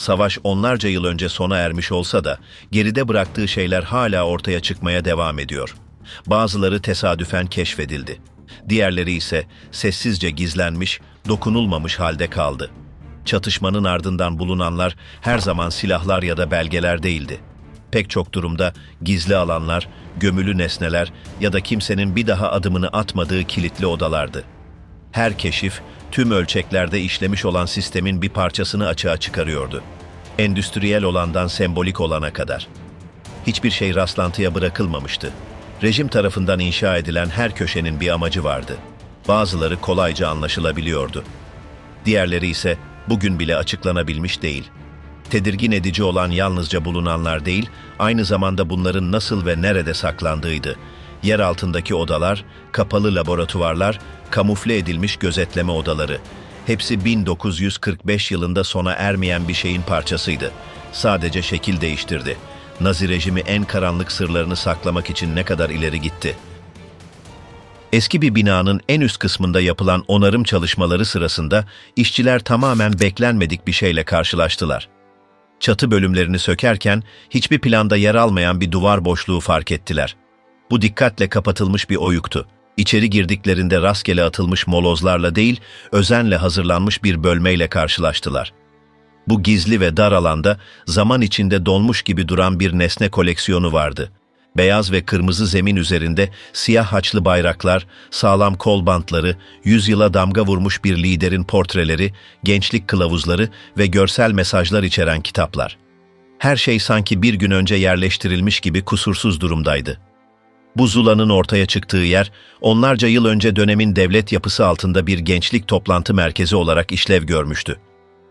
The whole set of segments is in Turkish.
Savaş onlarca yıl önce sona ermiş olsa da geride bıraktığı şeyler hala ortaya çıkmaya devam ediyor. Bazıları tesadüfen keşfedildi. Diğerleri ise sessizce gizlenmiş, dokunulmamış halde kaldı. Çatışmanın ardından bulunanlar her zaman silahlar ya da belgeler değildi. Pek çok durumda gizli alanlar, gömülü nesneler ya da kimsenin bir daha adımını atmadığı kilitli odalardı. Her keşif, tüm ölçeklerde işlemiş olan sistemin bir parçasını açığa çıkarıyordu. Endüstriyel olandan sembolik olana kadar. Hiçbir şey rastlantıya bırakılmamıştı. Rejim tarafından inşa edilen her köşenin bir amacı vardı. Bazıları kolayca anlaşılabiliyordu. Diğerleri ise bugün bile açıklanabilmiş değil. Tedirgin edici olan yalnızca bulunanlar değil, aynı zamanda bunların nasıl ve nerede saklandığıydı. Yer altındaki odalar, kapalı laboratuvarlar, kamufle edilmiş gözetleme odaları. Hepsi 1945 yılında sona ermeyen bir şeyin parçasıydı. Sadece şekil değiştirdi. Nazi rejimi en karanlık sırlarını saklamak için ne kadar ileri gitti. Eski bir binanın en üst kısmında yapılan onarım çalışmaları sırasında işçiler tamamen beklenmedik bir şeyle karşılaştılar. Çatı bölümlerini sökerken hiçbir planda yer almayan bir duvar boşluğu fark ettiler. Bu dikkatle kapatılmış bir oyuktu. İçeri girdiklerinde rastgele atılmış molozlarla değil, özenle hazırlanmış bir bölmeyle karşılaştılar. Bu gizli ve dar alanda zaman içinde donmuş gibi duran bir nesne koleksiyonu vardı. Beyaz ve kırmızı zemin üzerinde siyah haçlı bayraklar, sağlam kol bantları, yüzyıla damga vurmuş bir liderin portreleri, gençlik kılavuzları ve görsel mesajlar içeren kitaplar. Her şey sanki bir gün önce yerleştirilmiş gibi kusursuz durumdaydı. Bu Zula'nın ortaya çıktığı yer, onlarca yıl önce dönemin devlet yapısı altında bir gençlik toplantı merkezi olarak işlev görmüştü.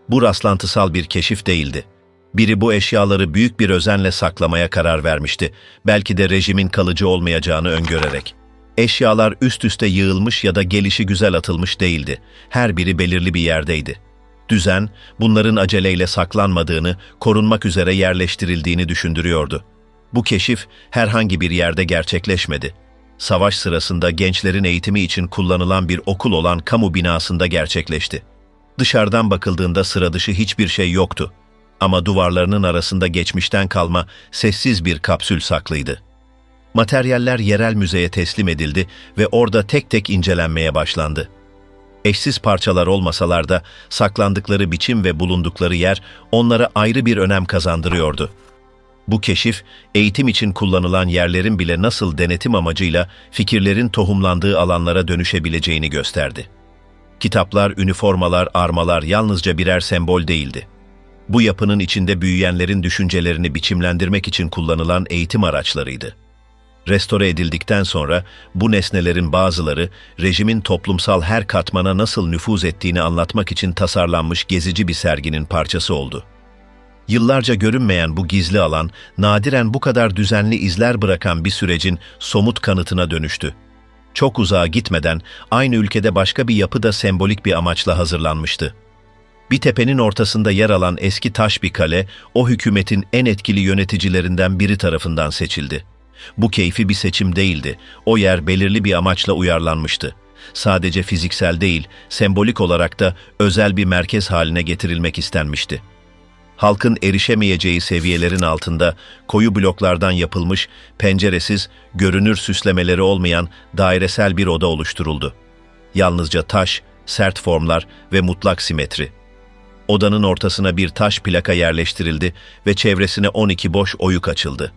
Bu rastlantısal bir keşif değildi. Biri bu eşyaları büyük bir özenle saklamaya karar vermişti, belki de rejimin kalıcı olmayacağını öngörerek. Eşyalar üst üste yığılmış ya da gelişi güzel atılmış değildi. Her biri belirli bir yerdeydi. Düzen, bunların aceleyle saklanmadığını, korunmak üzere yerleştirildiğini düşündürüyordu. Bu keşif herhangi bir yerde gerçekleşmedi. Savaş sırasında gençlerin eğitimi için kullanılan bir okul olan kamu binasında gerçekleşti. Dışarıdan bakıldığında sıra dışı hiçbir şey yoktu. Ama duvarlarının arasında geçmişten kalma sessiz bir kapsül saklıydı. Materyaller yerel müzeye teslim edildi ve orada tek tek incelenmeye başlandı. Eşsiz parçalar olmasalar da saklandıkları biçim ve bulundukları yer onlara ayrı bir önem kazandırıyordu. Bu keşif, eğitim için kullanılan yerlerin bile nasıl denetim amacıyla fikirlerin tohumlandığı alanlara dönüşebileceğini gösterdi. Kitaplar, üniformalar, armalar yalnızca birer sembol değildi. Bu yapının içinde büyüyenlerin düşüncelerini biçimlendirmek için kullanılan eğitim araçlarıydı. Restore edildikten sonra bu nesnelerin bazıları rejimin toplumsal her katmana nasıl nüfuz ettiğini anlatmak için tasarlanmış gezici bir serginin parçası oldu. Yıllarca görünmeyen bu gizli alan, nadiren bu kadar düzenli izler bırakan bir sürecin somut kanıtına dönüştü. Çok uzağa gitmeden aynı ülkede başka bir yapı da sembolik bir amaçla hazırlanmıştı. Bir tepenin ortasında yer alan eski taş bir kale, o hükümetin en etkili yöneticilerinden biri tarafından seçildi. Bu keyfi bir seçim değildi, o yer belirli bir amaçla uyarlanmıştı. Sadece fiziksel değil, sembolik olarak da özel bir merkez haline getirilmek istenmişti halkın erişemeyeceği seviyelerin altında koyu bloklardan yapılmış, penceresiz, görünür süslemeleri olmayan dairesel bir oda oluşturuldu. Yalnızca taş, sert formlar ve mutlak simetri. Odanın ortasına bir taş plaka yerleştirildi ve çevresine 12 boş oyuk açıldı.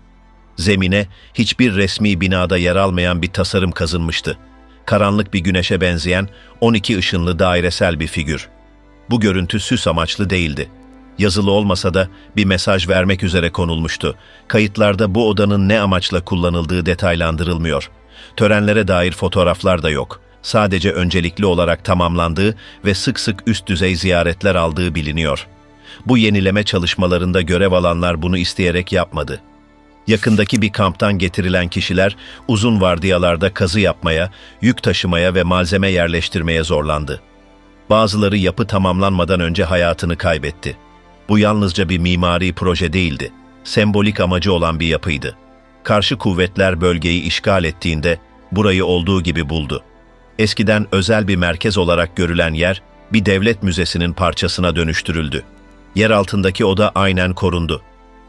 Zemine hiçbir resmi binada yer almayan bir tasarım kazınmıştı. Karanlık bir güneşe benzeyen 12 ışınlı dairesel bir figür. Bu görüntü süs amaçlı değildi yazılı olmasa da bir mesaj vermek üzere konulmuştu. Kayıtlarda bu odanın ne amaçla kullanıldığı detaylandırılmıyor. Törenlere dair fotoğraflar da yok. Sadece öncelikli olarak tamamlandığı ve sık sık üst düzey ziyaretler aldığı biliniyor. Bu yenileme çalışmalarında görev alanlar bunu isteyerek yapmadı. Yakındaki bir kamptan getirilen kişiler uzun vardiyalarda kazı yapmaya, yük taşımaya ve malzeme yerleştirmeye zorlandı. Bazıları yapı tamamlanmadan önce hayatını kaybetti. Bu yalnızca bir mimari proje değildi, sembolik amacı olan bir yapıydı. Karşı kuvvetler bölgeyi işgal ettiğinde burayı olduğu gibi buldu. Eskiden özel bir merkez olarak görülen yer, bir devlet müzesinin parçasına dönüştürüldü. Yer altındaki oda aynen korundu.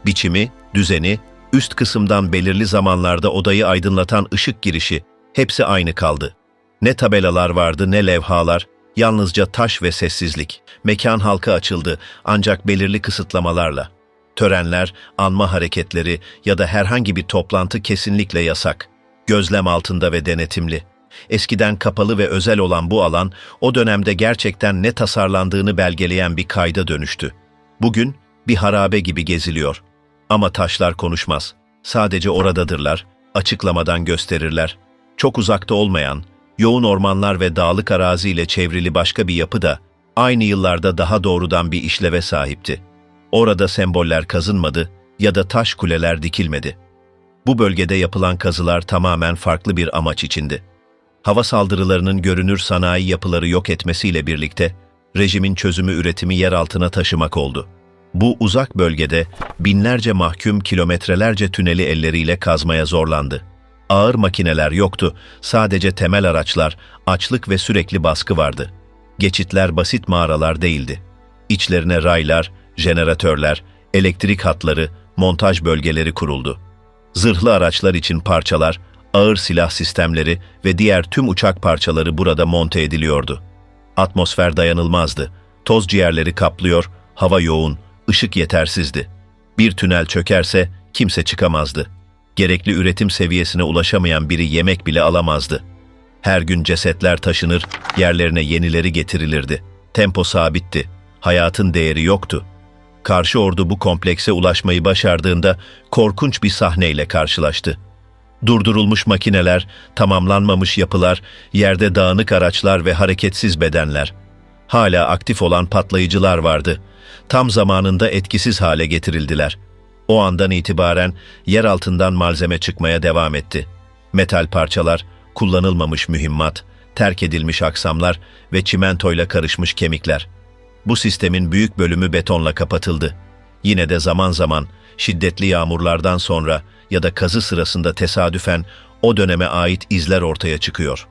Biçimi, düzeni, üst kısımdan belirli zamanlarda odayı aydınlatan ışık girişi hepsi aynı kaldı. Ne tabelalar vardı ne levhalar, yalnızca taş ve sessizlik. Mekan halka açıldı ancak belirli kısıtlamalarla. Törenler, anma hareketleri ya da herhangi bir toplantı kesinlikle yasak. Gözlem altında ve denetimli. Eskiden kapalı ve özel olan bu alan, o dönemde gerçekten ne tasarlandığını belgeleyen bir kayda dönüştü. Bugün bir harabe gibi geziliyor. Ama taşlar konuşmaz. Sadece oradadırlar, açıklamadan gösterirler. Çok uzakta olmayan, yoğun ormanlar ve dağlık araziyle çevrili başka bir yapı da aynı yıllarda daha doğrudan bir işleve sahipti. Orada semboller kazınmadı ya da taş kuleler dikilmedi. Bu bölgede yapılan kazılar tamamen farklı bir amaç içindi. Hava saldırılarının görünür sanayi yapıları yok etmesiyle birlikte rejimin çözümü üretimi yer altına taşımak oldu. Bu uzak bölgede binlerce mahkum kilometrelerce tüneli elleriyle kazmaya zorlandı. Ağır makineler yoktu, sadece temel araçlar, açlık ve sürekli baskı vardı. Geçitler basit mağaralar değildi. İçlerine raylar, jeneratörler, elektrik hatları, montaj bölgeleri kuruldu. Zırhlı araçlar için parçalar, ağır silah sistemleri ve diğer tüm uçak parçaları burada monte ediliyordu. Atmosfer dayanılmazdı. Toz ciğerleri kaplıyor, hava yoğun, ışık yetersizdi. Bir tünel çökerse kimse çıkamazdı. Gerekli üretim seviyesine ulaşamayan biri yemek bile alamazdı. Her gün cesetler taşınır, yerlerine yenileri getirilirdi. Tempo sabitti. Hayatın değeri yoktu. Karşı ordu bu komplekse ulaşmayı başardığında korkunç bir sahneyle karşılaştı. Durdurulmuş makineler, tamamlanmamış yapılar, yerde dağınık araçlar ve hareketsiz bedenler. Hala aktif olan patlayıcılar vardı. Tam zamanında etkisiz hale getirildiler. O andan itibaren yer altından malzeme çıkmaya devam etti. Metal parçalar, kullanılmamış mühimmat, terk edilmiş aksamlar ve çimentoyla karışmış kemikler. Bu sistemin büyük bölümü betonla kapatıldı. Yine de zaman zaman şiddetli yağmurlardan sonra ya da kazı sırasında tesadüfen o döneme ait izler ortaya çıkıyor.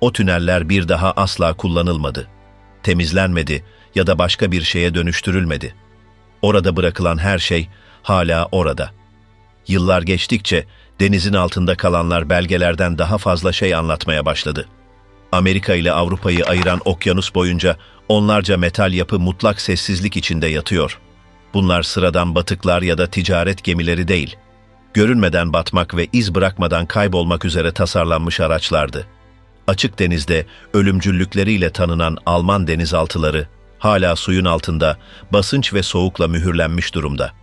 O tüneller bir daha asla kullanılmadı. Temizlenmedi ya da başka bir şeye dönüştürülmedi. Orada bırakılan her şey hala orada. Yıllar geçtikçe denizin altında kalanlar belgelerden daha fazla şey anlatmaya başladı. Amerika ile Avrupa'yı ayıran okyanus boyunca onlarca metal yapı mutlak sessizlik içinde yatıyor. Bunlar sıradan batıklar ya da ticaret gemileri değil. Görünmeden batmak ve iz bırakmadan kaybolmak üzere tasarlanmış araçlardı. Açık denizde ölümcüllükleriyle tanınan Alman denizaltıları hala suyun altında basınç ve soğukla mühürlenmiş durumda.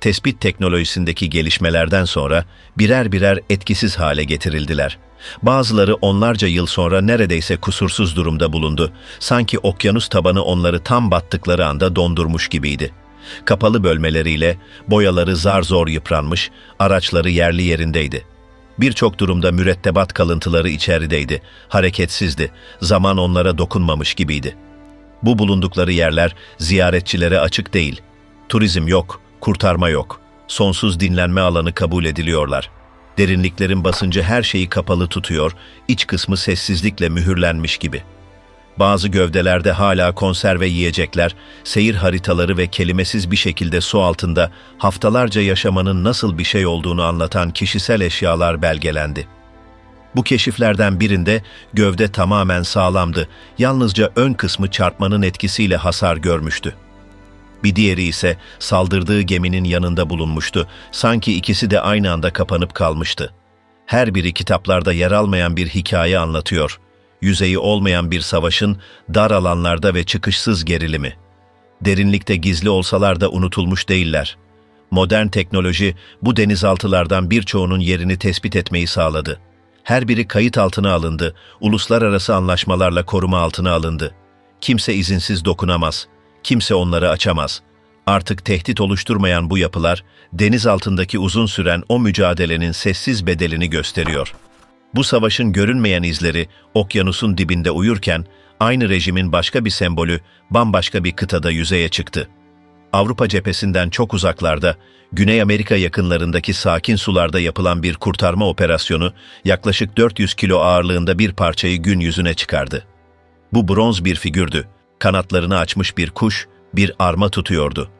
Tespit teknolojisindeki gelişmelerden sonra birer birer etkisiz hale getirildiler. Bazıları onlarca yıl sonra neredeyse kusursuz durumda bulundu. Sanki okyanus tabanı onları tam battıkları anda dondurmuş gibiydi. Kapalı bölmeleriyle boyaları zar zor yıpranmış, araçları yerli yerindeydi. Birçok durumda mürettebat kalıntıları içerideydi, hareketsizdi, zaman onlara dokunmamış gibiydi. Bu bulundukları yerler ziyaretçilere açık değil. Turizm yok, kurtarma yok. Sonsuz dinlenme alanı kabul ediliyorlar. Derinliklerin basıncı her şeyi kapalı tutuyor, iç kısmı sessizlikle mühürlenmiş gibi. Bazı gövdelerde hala konserve yiyecekler, seyir haritaları ve kelimesiz bir şekilde su altında haftalarca yaşamanın nasıl bir şey olduğunu anlatan kişisel eşyalar belgelendi. Bu keşiflerden birinde gövde tamamen sağlamdı, yalnızca ön kısmı çarpmanın etkisiyle hasar görmüştü. Bir diğeri ise saldırdığı geminin yanında bulunmuştu, sanki ikisi de aynı anda kapanıp kalmıştı. Her biri kitaplarda yer almayan bir hikaye anlatıyor. Yüzeyi olmayan bir savaşın dar alanlarda ve çıkışsız gerilimi. Derinlikte gizli olsalar da unutulmuş değiller. Modern teknoloji bu denizaltılardan birçoğunun yerini tespit etmeyi sağladı. Her biri kayıt altına alındı, uluslararası anlaşmalarla koruma altına alındı. Kimse izinsiz dokunamaz, kimse onları açamaz. Artık tehdit oluşturmayan bu yapılar, deniz altındaki uzun süren o mücadelenin sessiz bedelini gösteriyor. Bu savaşın görünmeyen izleri okyanusun dibinde uyurken, aynı rejimin başka bir sembolü bambaşka bir kıtada yüzeye çıktı. Avrupa cephesinden çok uzaklarda, Güney Amerika yakınlarındaki sakin sularda yapılan bir kurtarma operasyonu yaklaşık 400 kilo ağırlığında bir parçayı gün yüzüne çıkardı. Bu bronz bir figürdü. Kanatlarını açmış bir kuş, bir arma tutuyordu.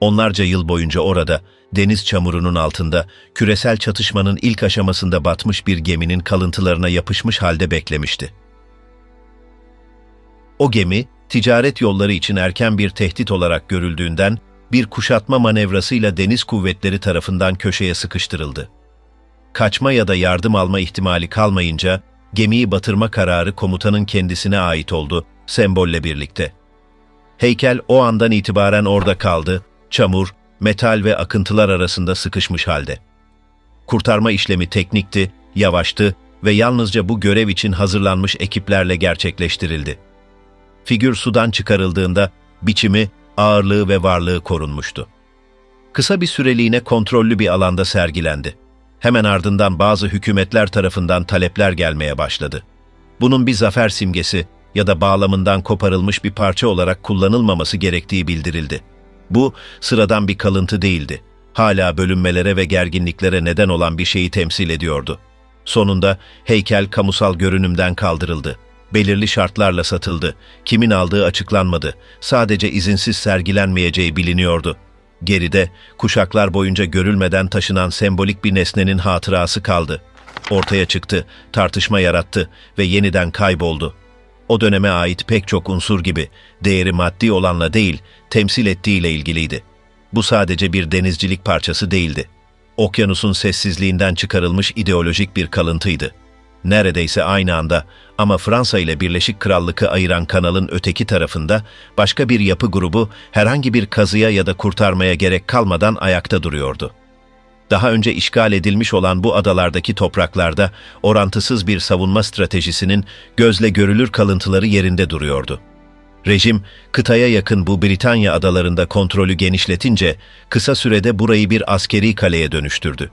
Onlarca yıl boyunca orada, deniz çamurunun altında, küresel çatışmanın ilk aşamasında batmış bir geminin kalıntılarına yapışmış halde beklemişti. O gemi, ticaret yolları için erken bir tehdit olarak görüldüğünden, bir kuşatma manevrasıyla deniz kuvvetleri tarafından köşeye sıkıştırıldı. Kaçma ya da yardım alma ihtimali kalmayınca, gemiyi batırma kararı komutanın kendisine ait oldu, sembolle birlikte. Heykel o andan itibaren orada kaldı, çamur, metal ve akıntılar arasında sıkışmış halde. Kurtarma işlemi teknikti, yavaştı ve yalnızca bu görev için hazırlanmış ekiplerle gerçekleştirildi. Figür sudan çıkarıldığında biçimi, ağırlığı ve varlığı korunmuştu. Kısa bir süreliğine kontrollü bir alanda sergilendi. Hemen ardından bazı hükümetler tarafından talepler gelmeye başladı. Bunun bir zafer simgesi ya da bağlamından koparılmış bir parça olarak kullanılmaması gerektiği bildirildi. Bu sıradan bir kalıntı değildi. Hala bölünmelere ve gerginliklere neden olan bir şeyi temsil ediyordu. Sonunda heykel kamusal görünümden kaldırıldı. Belirli şartlarla satıldı. Kimin aldığı açıklanmadı. Sadece izinsiz sergilenmeyeceği biliniyordu. Geride, kuşaklar boyunca görülmeden taşınan sembolik bir nesnenin hatırası kaldı. Ortaya çıktı, tartışma yarattı ve yeniden kayboldu. O döneme ait pek çok unsur gibi, değeri maddi olanla değil, temsil ettiğiyle ilgiliydi. Bu sadece bir denizcilik parçası değildi. Okyanusun sessizliğinden çıkarılmış ideolojik bir kalıntıydı. Neredeyse aynı anda ama Fransa ile Birleşik Krallık'ı ayıran kanalın öteki tarafında başka bir yapı grubu herhangi bir kazıya ya da kurtarmaya gerek kalmadan ayakta duruyordu. Daha önce işgal edilmiş olan bu adalardaki topraklarda orantısız bir savunma stratejisinin gözle görülür kalıntıları yerinde duruyordu. Rejim, kıtaya yakın bu Britanya adalarında kontrolü genişletince kısa sürede burayı bir askeri kaleye dönüştürdü.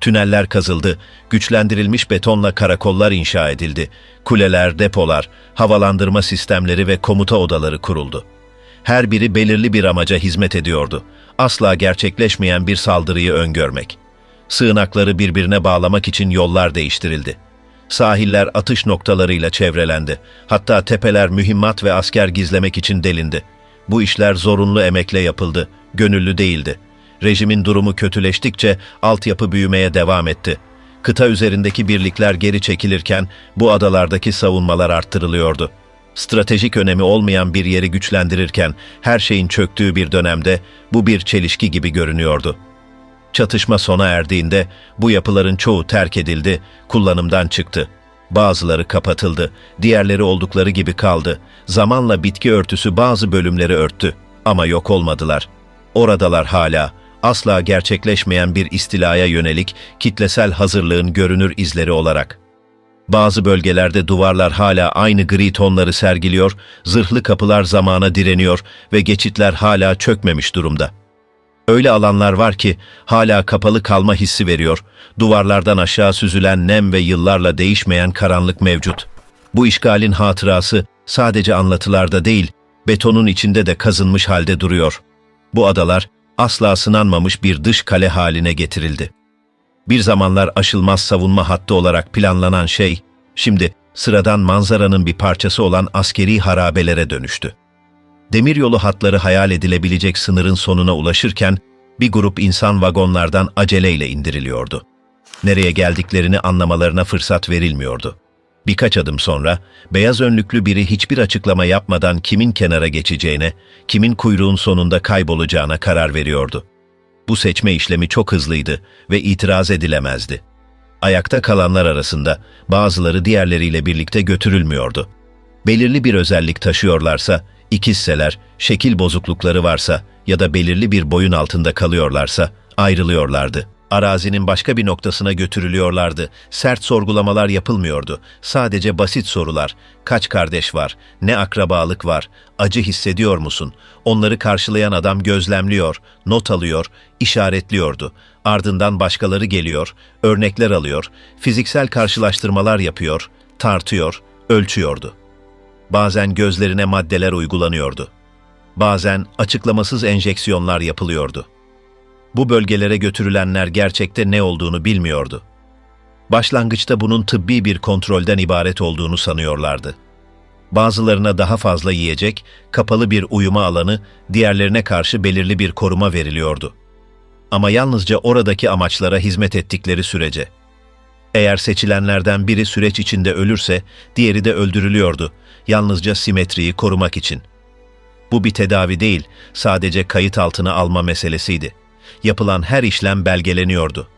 Tüneller kazıldı, güçlendirilmiş betonla karakollar inşa edildi, kuleler, depolar, havalandırma sistemleri ve komuta odaları kuruldu. Her biri belirli bir amaca hizmet ediyordu. Asla gerçekleşmeyen bir saldırıyı öngörmek. Sığınakları birbirine bağlamak için yollar değiştirildi. Sahiller atış noktalarıyla çevrelendi. Hatta tepeler mühimmat ve asker gizlemek için delindi. Bu işler zorunlu emekle yapıldı, gönüllü değildi. Rejimin durumu kötüleştikçe altyapı büyümeye devam etti. Kıta üzerindeki birlikler geri çekilirken bu adalardaki savunmalar arttırılıyordu. Stratejik önemi olmayan bir yeri güçlendirirken her şeyin çöktüğü bir dönemde bu bir çelişki gibi görünüyordu. Çatışma sona erdiğinde bu yapıların çoğu terk edildi, kullanımdan çıktı. Bazıları kapatıldı, diğerleri oldukları gibi kaldı. Zamanla bitki örtüsü bazı bölümleri örttü ama yok olmadılar. Oradalar hala, asla gerçekleşmeyen bir istilaya yönelik kitlesel hazırlığın görünür izleri olarak. Bazı bölgelerde duvarlar hala aynı gri tonları sergiliyor, zırhlı kapılar zamana direniyor ve geçitler hala çökmemiş durumda. Öyle alanlar var ki hala kapalı kalma hissi veriyor, duvarlardan aşağı süzülen nem ve yıllarla değişmeyen karanlık mevcut. Bu işgalin hatırası sadece anlatılarda değil, betonun içinde de kazınmış halde duruyor. Bu adalar asla sınanmamış bir dış kale haline getirildi. Bir zamanlar aşılmaz savunma hattı olarak planlanan şey, şimdi sıradan manzaranın bir parçası olan askeri harabelere dönüştü. Demiryolu hatları hayal edilebilecek sınırın sonuna ulaşırken, bir grup insan vagonlardan aceleyle indiriliyordu. Nereye geldiklerini anlamalarına fırsat verilmiyordu. Birkaç adım sonra, beyaz önlüklü biri hiçbir açıklama yapmadan kimin kenara geçeceğine, kimin kuyruğun sonunda kaybolacağına karar veriyordu. Bu seçme işlemi çok hızlıydı ve itiraz edilemezdi. Ayakta kalanlar arasında bazıları diğerleriyle birlikte götürülmüyordu. Belirli bir özellik taşıyorlarsa, ikizseler, şekil bozuklukları varsa ya da belirli bir boyun altında kalıyorlarsa ayrılıyorlardı. Arazinin başka bir noktasına götürülüyorlardı. Sert sorgulamalar yapılmıyordu. Sadece basit sorular. Kaç kardeş var? Ne akrabalık var? Acı hissediyor musun? Onları karşılayan adam gözlemliyor, not alıyor, işaretliyordu. Ardından başkaları geliyor, örnekler alıyor, fiziksel karşılaştırmalar yapıyor, tartıyor, ölçüyordu. Bazen gözlerine maddeler uygulanıyordu. Bazen açıklamasız enjeksiyonlar yapılıyordu. Bu bölgelere götürülenler gerçekte ne olduğunu bilmiyordu. Başlangıçta bunun tıbbi bir kontrolden ibaret olduğunu sanıyorlardı. Bazılarına daha fazla yiyecek, kapalı bir uyuma alanı, diğerlerine karşı belirli bir koruma veriliyordu. Ama yalnızca oradaki amaçlara hizmet ettikleri sürece. Eğer seçilenlerden biri süreç içinde ölürse, diğeri de öldürülüyordu, yalnızca simetriyi korumak için. Bu bir tedavi değil, sadece kayıt altına alma meselesiydi. Yapılan her işlem belgeleniyordu.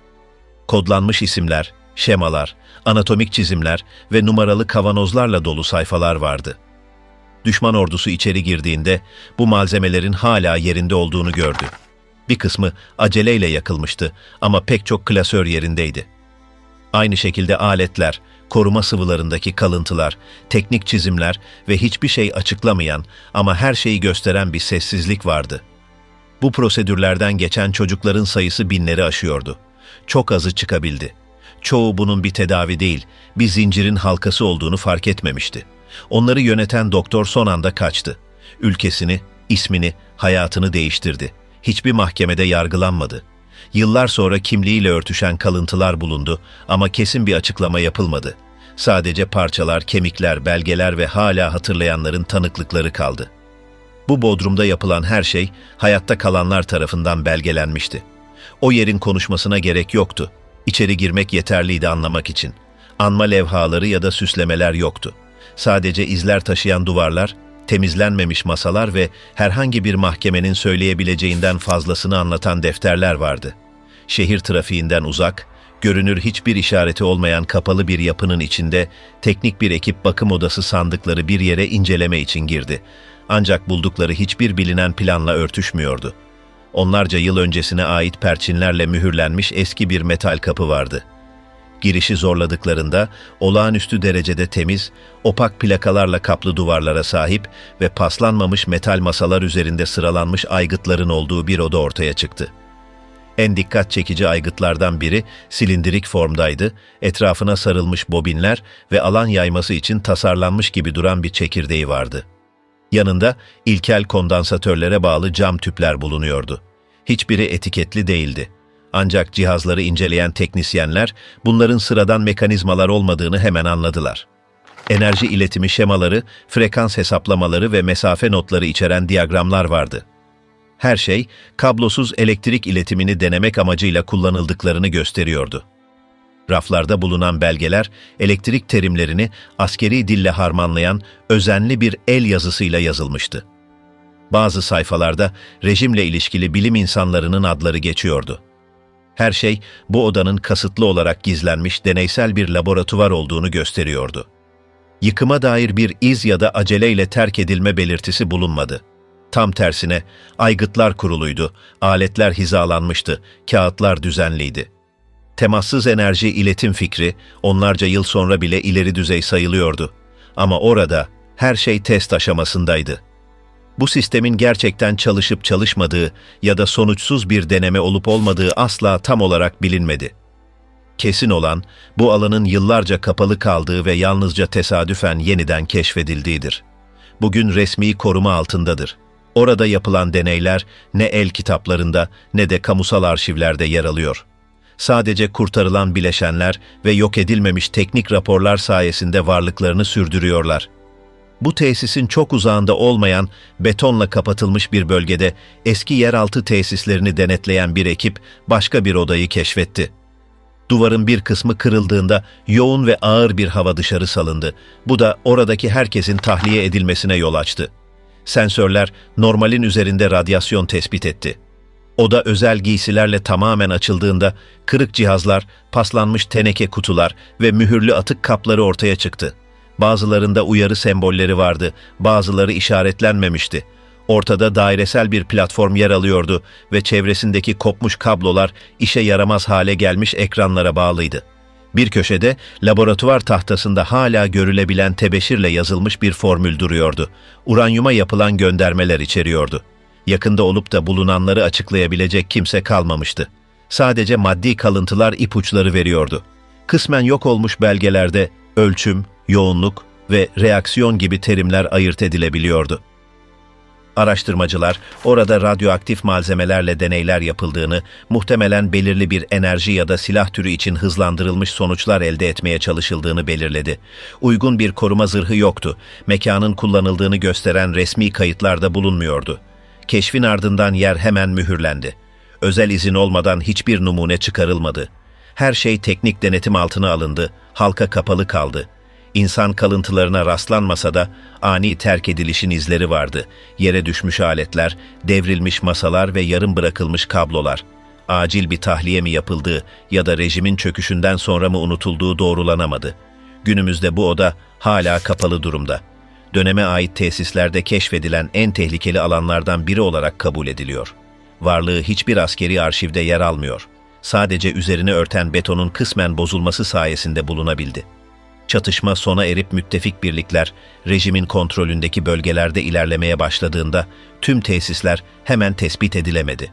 Kodlanmış isimler, şemalar, anatomik çizimler ve numaralı kavanozlarla dolu sayfalar vardı. Düşman ordusu içeri girdiğinde bu malzemelerin hala yerinde olduğunu gördü. Bir kısmı aceleyle yakılmıştı ama pek çok klasör yerindeydi. Aynı şekilde aletler, koruma sıvılarındaki kalıntılar, teknik çizimler ve hiçbir şey açıklamayan ama her şeyi gösteren bir sessizlik vardı. Bu prosedürlerden geçen çocukların sayısı binleri aşıyordu. Çok azı çıkabildi. Çoğu bunun bir tedavi değil, bir zincirin halkası olduğunu fark etmemişti. Onları yöneten doktor son anda kaçtı. Ülkesini, ismini, hayatını değiştirdi. Hiçbir mahkemede yargılanmadı. Yıllar sonra kimliğiyle örtüşen kalıntılar bulundu ama kesin bir açıklama yapılmadı. Sadece parçalar, kemikler, belgeler ve hala hatırlayanların tanıklıkları kaldı. Bu bodrumda yapılan her şey hayatta kalanlar tarafından belgelenmişti. O yerin konuşmasına gerek yoktu. İçeri girmek yeterliydi anlamak için. Anma levhaları ya da süslemeler yoktu. Sadece izler taşıyan duvarlar, temizlenmemiş masalar ve herhangi bir mahkemenin söyleyebileceğinden fazlasını anlatan defterler vardı. Şehir trafiğinden uzak, görünür hiçbir işareti olmayan kapalı bir yapının içinde teknik bir ekip bakım odası sandıkları bir yere inceleme için girdi. Ancak buldukları hiçbir bilinen planla örtüşmüyordu. Onlarca yıl öncesine ait perçinlerle mühürlenmiş eski bir metal kapı vardı. Girişi zorladıklarında olağanüstü derecede temiz, opak plakalarla kaplı duvarlara sahip ve paslanmamış metal masalar üzerinde sıralanmış aygıtların olduğu bir oda ortaya çıktı. En dikkat çekici aygıtlardan biri silindirik formdaydı, etrafına sarılmış bobinler ve alan yayması için tasarlanmış gibi duran bir çekirdeği vardı. Yanında ilkel kondansatörlere bağlı cam tüpler bulunuyordu. Hiçbiri etiketli değildi. Ancak cihazları inceleyen teknisyenler bunların sıradan mekanizmalar olmadığını hemen anladılar. Enerji iletimi şemaları, frekans hesaplamaları ve mesafe notları içeren diyagramlar vardı. Her şey kablosuz elektrik iletimini denemek amacıyla kullanıldıklarını gösteriyordu. Raflarda bulunan belgeler elektrik terimlerini askeri dille harmanlayan özenli bir el yazısıyla yazılmıştı. Bazı sayfalarda rejimle ilişkili bilim insanlarının adları geçiyordu. Her şey bu odanın kasıtlı olarak gizlenmiş deneysel bir laboratuvar olduğunu gösteriyordu. Yıkıma dair bir iz ya da aceleyle terk edilme belirtisi bulunmadı. Tam tersine aygıtlar kuruluydu, aletler hizalanmıştı, kağıtlar düzenliydi. Temassız enerji iletim fikri onlarca yıl sonra bile ileri düzey sayılıyordu. Ama orada her şey test aşamasındaydı. Bu sistemin gerçekten çalışıp çalışmadığı ya da sonuçsuz bir deneme olup olmadığı asla tam olarak bilinmedi. Kesin olan bu alanın yıllarca kapalı kaldığı ve yalnızca tesadüfen yeniden keşfedildiğidir. Bugün resmi koruma altındadır. Orada yapılan deneyler ne el kitaplarında ne de kamusal arşivlerde yer alıyor.'' Sadece kurtarılan bileşenler ve yok edilmemiş teknik raporlar sayesinde varlıklarını sürdürüyorlar. Bu tesisin çok uzağında olmayan, betonla kapatılmış bir bölgede eski yeraltı tesislerini denetleyen bir ekip başka bir odayı keşfetti. Duvarın bir kısmı kırıldığında yoğun ve ağır bir hava dışarı salındı. Bu da oradaki herkesin tahliye edilmesine yol açtı. Sensörler normalin üzerinde radyasyon tespit etti. Oda özel giysilerle tamamen açıldığında kırık cihazlar, paslanmış teneke kutular ve mühürlü atık kapları ortaya çıktı. Bazılarında uyarı sembolleri vardı, bazıları işaretlenmemişti. Ortada dairesel bir platform yer alıyordu ve çevresindeki kopmuş kablolar işe yaramaz hale gelmiş ekranlara bağlıydı. Bir köşede laboratuvar tahtasında hala görülebilen tebeşirle yazılmış bir formül duruyordu. Uranyuma yapılan göndermeler içeriyordu yakında olup da bulunanları açıklayabilecek kimse kalmamıştı. Sadece maddi kalıntılar ipuçları veriyordu. Kısmen yok olmuş belgelerde ölçüm, yoğunluk ve reaksiyon gibi terimler ayırt edilebiliyordu. Araştırmacılar orada radyoaktif malzemelerle deneyler yapıldığını, muhtemelen belirli bir enerji ya da silah türü için hızlandırılmış sonuçlar elde etmeye çalışıldığını belirledi. Uygun bir koruma zırhı yoktu. Mekanın kullanıldığını gösteren resmi kayıtlarda bulunmuyordu. Keşfin ardından yer hemen mühürlendi. Özel izin olmadan hiçbir numune çıkarılmadı. Her şey teknik denetim altına alındı, halka kapalı kaldı. İnsan kalıntılarına rastlanmasa da ani terk edilişin izleri vardı. Yere düşmüş aletler, devrilmiş masalar ve yarım bırakılmış kablolar. Acil bir tahliye mi yapıldığı ya da rejimin çöküşünden sonra mı unutulduğu doğrulanamadı. Günümüzde bu oda hala kapalı durumda. Döneme ait tesislerde keşfedilen en tehlikeli alanlardan biri olarak kabul ediliyor. Varlığı hiçbir askeri arşivde yer almıyor. Sadece üzerini örten betonun kısmen bozulması sayesinde bulunabildi. Çatışma sona erip müttefik birlikler rejimin kontrolündeki bölgelerde ilerlemeye başladığında tüm tesisler hemen tespit edilemedi.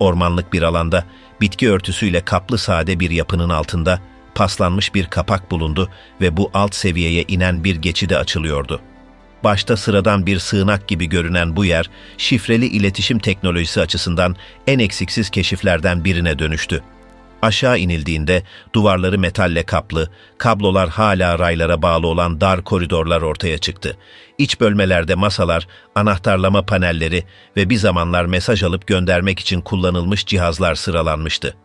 Ormanlık bir alanda bitki örtüsüyle kaplı sade bir yapının altında paslanmış bir kapak bulundu ve bu alt seviyeye inen bir geçide açılıyordu. Başta sıradan bir sığınak gibi görünen bu yer, şifreli iletişim teknolojisi açısından en eksiksiz keşiflerden birine dönüştü. Aşağı inildiğinde duvarları metalle kaplı, kablolar hala raylara bağlı olan dar koridorlar ortaya çıktı. İç bölmelerde masalar, anahtarlama panelleri ve bir zamanlar mesaj alıp göndermek için kullanılmış cihazlar sıralanmıştı.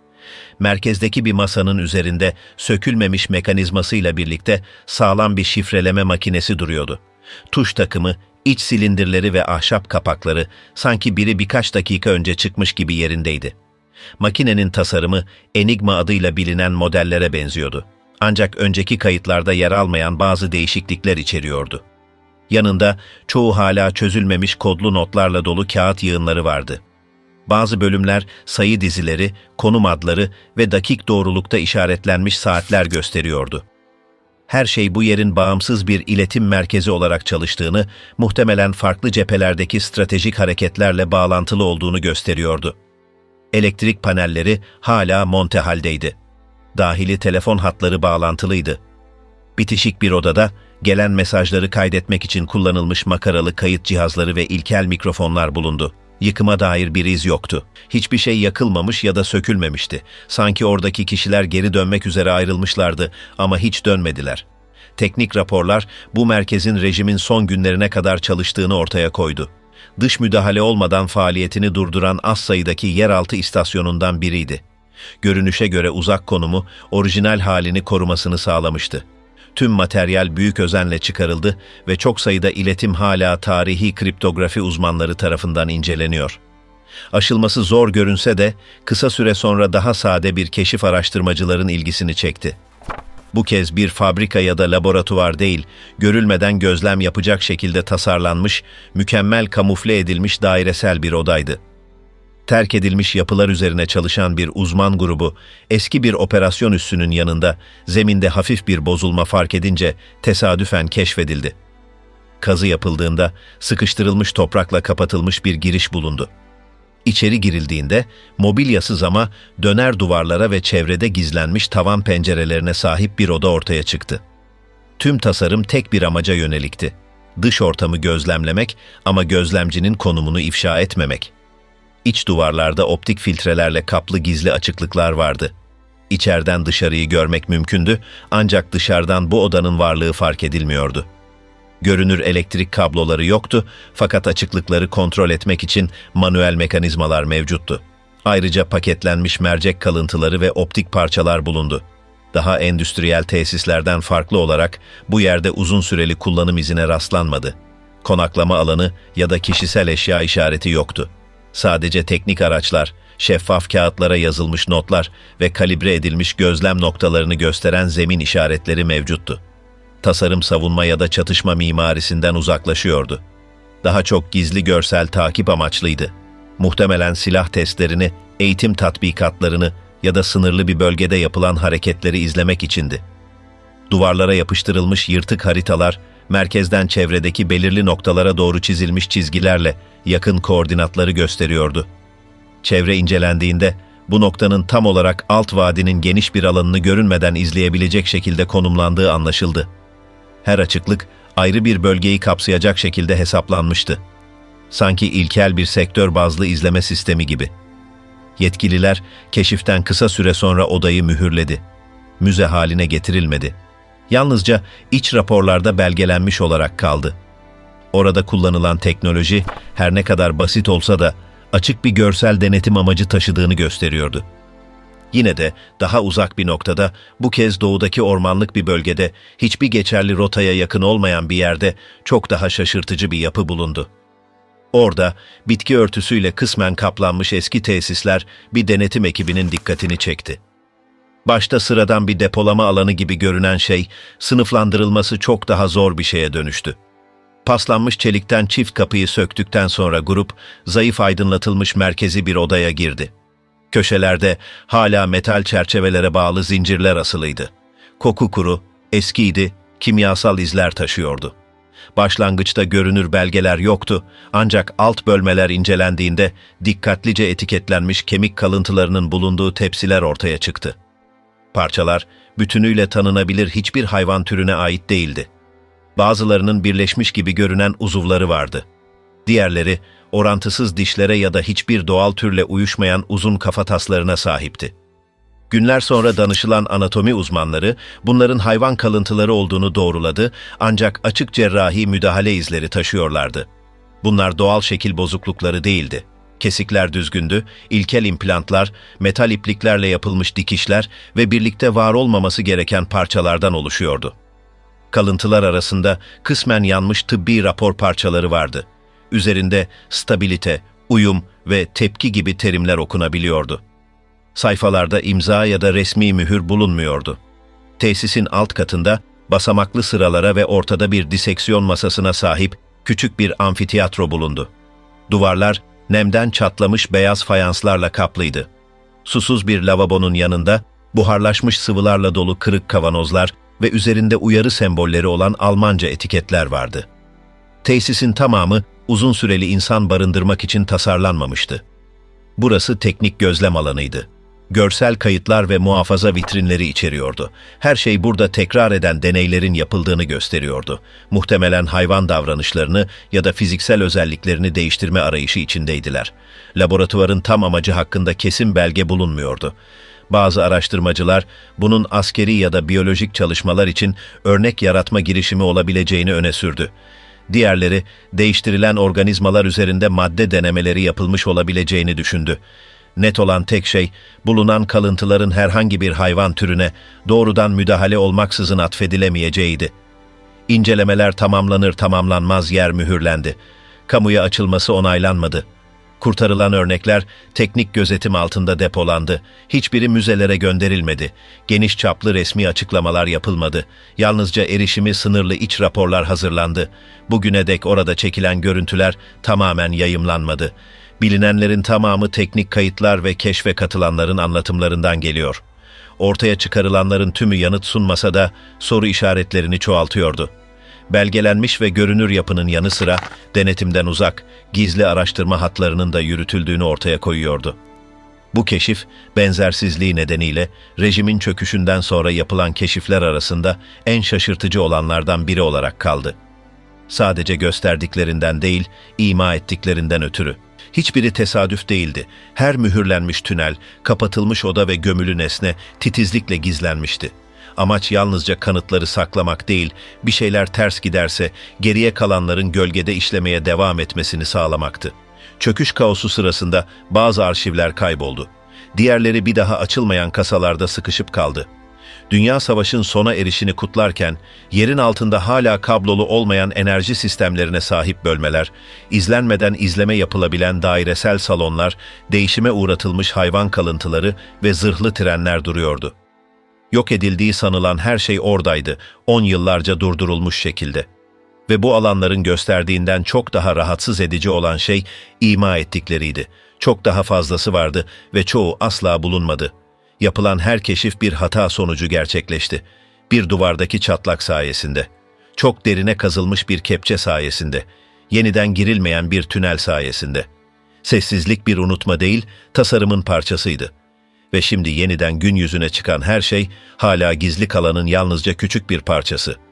Merkezdeki bir masanın üzerinde sökülmemiş mekanizmasıyla birlikte sağlam bir şifreleme makinesi duruyordu. Tuş takımı, iç silindirleri ve ahşap kapakları sanki biri birkaç dakika önce çıkmış gibi yerindeydi. Makinenin tasarımı Enigma adıyla bilinen modellere benziyordu. Ancak önceki kayıtlarda yer almayan bazı değişiklikler içeriyordu. Yanında çoğu hala çözülmemiş kodlu notlarla dolu kağıt yığınları vardı. Bazı bölümler sayı dizileri, konum adları ve dakik doğrulukta işaretlenmiş saatler gösteriyordu. Her şey bu yerin bağımsız bir iletim merkezi olarak çalıştığını, muhtemelen farklı cephelerdeki stratejik hareketlerle bağlantılı olduğunu gösteriyordu. Elektrik panelleri hala monte haldeydi. Dahili telefon hatları bağlantılıydı. Bitişik bir odada gelen mesajları kaydetmek için kullanılmış makaralı kayıt cihazları ve ilkel mikrofonlar bulundu. Yıkıma dair bir iz yoktu. Hiçbir şey yakılmamış ya da sökülmemişti. Sanki oradaki kişiler geri dönmek üzere ayrılmışlardı ama hiç dönmediler. Teknik raporlar bu merkezin rejimin son günlerine kadar çalıştığını ortaya koydu. Dış müdahale olmadan faaliyetini durduran az sayıdaki yeraltı istasyonundan biriydi. Görünüşe göre uzak konumu orijinal halini korumasını sağlamıştı. Tüm materyal büyük özenle çıkarıldı ve çok sayıda iletim hala tarihi kriptografi uzmanları tarafından inceleniyor. Aşılması zor görünse de kısa süre sonra daha sade bir keşif araştırmacıların ilgisini çekti. Bu kez bir fabrika ya da laboratuvar değil, görülmeden gözlem yapacak şekilde tasarlanmış, mükemmel kamufle edilmiş dairesel bir odaydı terk edilmiş yapılar üzerine çalışan bir uzman grubu, eski bir operasyon üssünün yanında zeminde hafif bir bozulma fark edince tesadüfen keşfedildi. Kazı yapıldığında sıkıştırılmış toprakla kapatılmış bir giriş bulundu. İçeri girildiğinde mobilyasız ama döner duvarlara ve çevrede gizlenmiş tavan pencerelerine sahip bir oda ortaya çıktı. Tüm tasarım tek bir amaca yönelikti. Dış ortamı gözlemlemek ama gözlemcinin konumunu ifşa etmemek.'' İç duvarlarda optik filtrelerle kaplı gizli açıklıklar vardı. İçeriden dışarıyı görmek mümkündü ancak dışarıdan bu odanın varlığı fark edilmiyordu. Görünür elektrik kabloları yoktu fakat açıklıkları kontrol etmek için manuel mekanizmalar mevcuttu. Ayrıca paketlenmiş mercek kalıntıları ve optik parçalar bulundu. Daha endüstriyel tesislerden farklı olarak bu yerde uzun süreli kullanım izine rastlanmadı. Konaklama alanı ya da kişisel eşya işareti yoktu. Sadece teknik araçlar, şeffaf kağıtlara yazılmış notlar ve kalibre edilmiş gözlem noktalarını gösteren zemin işaretleri mevcuttu. Tasarım savunma ya da çatışma mimarisinden uzaklaşıyordu. Daha çok gizli görsel takip amaçlıydı. Muhtemelen silah testlerini, eğitim tatbikatlarını ya da sınırlı bir bölgede yapılan hareketleri izlemek içindi. Duvarlara yapıştırılmış yırtık haritalar, merkezden çevredeki belirli noktalara doğru çizilmiş çizgilerle yakın koordinatları gösteriyordu. Çevre incelendiğinde bu noktanın tam olarak alt vadinin geniş bir alanını görünmeden izleyebilecek şekilde konumlandığı anlaşıldı. Her açıklık ayrı bir bölgeyi kapsayacak şekilde hesaplanmıştı. Sanki ilkel bir sektör bazlı izleme sistemi gibi. Yetkililer keşiften kısa süre sonra odayı mühürledi. Müze haline getirilmedi. Yalnızca iç raporlarda belgelenmiş olarak kaldı. Orada kullanılan teknoloji her ne kadar basit olsa da açık bir görsel denetim amacı taşıdığını gösteriyordu. Yine de daha uzak bir noktada, bu kez doğudaki ormanlık bir bölgede, hiçbir geçerli rotaya yakın olmayan bir yerde çok daha şaşırtıcı bir yapı bulundu. Orada bitki örtüsüyle kısmen kaplanmış eski tesisler bir denetim ekibinin dikkatini çekti. Başta sıradan bir depolama alanı gibi görünen şey, sınıflandırılması çok daha zor bir şeye dönüştü. Paslanmış çelikten çift kapıyı söktükten sonra grup, zayıf aydınlatılmış merkezi bir odaya girdi. Köşelerde hala metal çerçevelere bağlı zincirler asılıydı. Koku kuru, eskiydi, kimyasal izler taşıyordu. Başlangıçta görünür belgeler yoktu ancak alt bölmeler incelendiğinde dikkatlice etiketlenmiş kemik kalıntılarının bulunduğu tepsiler ortaya çıktı. Parçalar bütünüyle tanınabilir hiçbir hayvan türüne ait değildi. Bazılarının birleşmiş gibi görünen uzuvları vardı. Diğerleri orantısız dişlere ya da hiçbir doğal türle uyuşmayan uzun kafataslarına sahipti. Günler sonra danışılan anatomi uzmanları bunların hayvan kalıntıları olduğunu doğruladı ancak açık cerrahi müdahale izleri taşıyorlardı. Bunlar doğal şekil bozuklukları değildi. Kesikler düzgündü, ilkel implantlar, metal ipliklerle yapılmış dikişler ve birlikte var olmaması gereken parçalardan oluşuyordu. Kalıntılar arasında kısmen yanmış tıbbi rapor parçaları vardı. Üzerinde stabilite, uyum ve tepki gibi terimler okunabiliyordu. Sayfalarda imza ya da resmi mühür bulunmuyordu. Tesisin alt katında basamaklı sıralara ve ortada bir diseksiyon masasına sahip küçük bir amfiteyatro bulundu. Duvarlar nemden çatlamış beyaz fayanslarla kaplıydı. Susuz bir lavabonun yanında buharlaşmış sıvılarla dolu kırık kavanozlar ve üzerinde uyarı sembolleri olan Almanca etiketler vardı. Tesisin tamamı uzun süreli insan barındırmak için tasarlanmamıştı. Burası teknik gözlem alanıydı. Görsel kayıtlar ve muhafaza vitrinleri içeriyordu. Her şey burada tekrar eden deneylerin yapıldığını gösteriyordu. Muhtemelen hayvan davranışlarını ya da fiziksel özelliklerini değiştirme arayışı içindeydiler. Laboratuvarın tam amacı hakkında kesin belge bulunmuyordu. Bazı araştırmacılar bunun askeri ya da biyolojik çalışmalar için örnek yaratma girişimi olabileceğini öne sürdü. Diğerleri değiştirilen organizmalar üzerinde madde denemeleri yapılmış olabileceğini düşündü. Net olan tek şey bulunan kalıntıların herhangi bir hayvan türüne doğrudan müdahale olmaksızın atfedilemeyeceğiydi. İncelemeler tamamlanır tamamlanmaz yer mühürlendi. Kamuya açılması onaylanmadı. Kurtarılan örnekler teknik gözetim altında depolandı. Hiçbiri müzelere gönderilmedi. Geniş çaplı resmi açıklamalar yapılmadı. Yalnızca erişimi sınırlı iç raporlar hazırlandı. Bugüne dek orada çekilen görüntüler tamamen yayımlanmadı. Bilinenlerin tamamı teknik kayıtlar ve keşfe katılanların anlatımlarından geliyor. Ortaya çıkarılanların tümü yanıt sunmasa da soru işaretlerini çoğaltıyordu. Belgelenmiş ve görünür yapının yanı sıra denetimden uzak, gizli araştırma hatlarının da yürütüldüğünü ortaya koyuyordu. Bu keşif, benzersizliği nedeniyle rejimin çöküşünden sonra yapılan keşifler arasında en şaşırtıcı olanlardan biri olarak kaldı. Sadece gösterdiklerinden değil, ima ettiklerinden ötürü. Hiçbiri tesadüf değildi. Her mühürlenmiş tünel, kapatılmış oda ve gömülü nesne titizlikle gizlenmişti. Amaç yalnızca kanıtları saklamak değil, bir şeyler ters giderse geriye kalanların gölgede işlemeye devam etmesini sağlamaktı. Çöküş kaosu sırasında bazı arşivler kayboldu. Diğerleri bir daha açılmayan kasalarda sıkışıp kaldı. Dünya Savaşı'nın sona erişini kutlarken, yerin altında hala kablolu olmayan enerji sistemlerine sahip bölmeler, izlenmeden izleme yapılabilen dairesel salonlar, değişime uğratılmış hayvan kalıntıları ve zırhlı trenler duruyordu. Yok edildiği sanılan her şey oradaydı, on yıllarca durdurulmuş şekilde. Ve bu alanların gösterdiğinden çok daha rahatsız edici olan şey ima ettikleriydi. Çok daha fazlası vardı ve çoğu asla bulunmadı. Yapılan her keşif bir hata sonucu gerçekleşti. Bir duvardaki çatlak sayesinde. Çok derine kazılmış bir kepçe sayesinde. Yeniden girilmeyen bir tünel sayesinde. Sessizlik bir unutma değil, tasarımın parçasıydı. Ve şimdi yeniden gün yüzüne çıkan her şey hala gizli kalanın yalnızca küçük bir parçası.''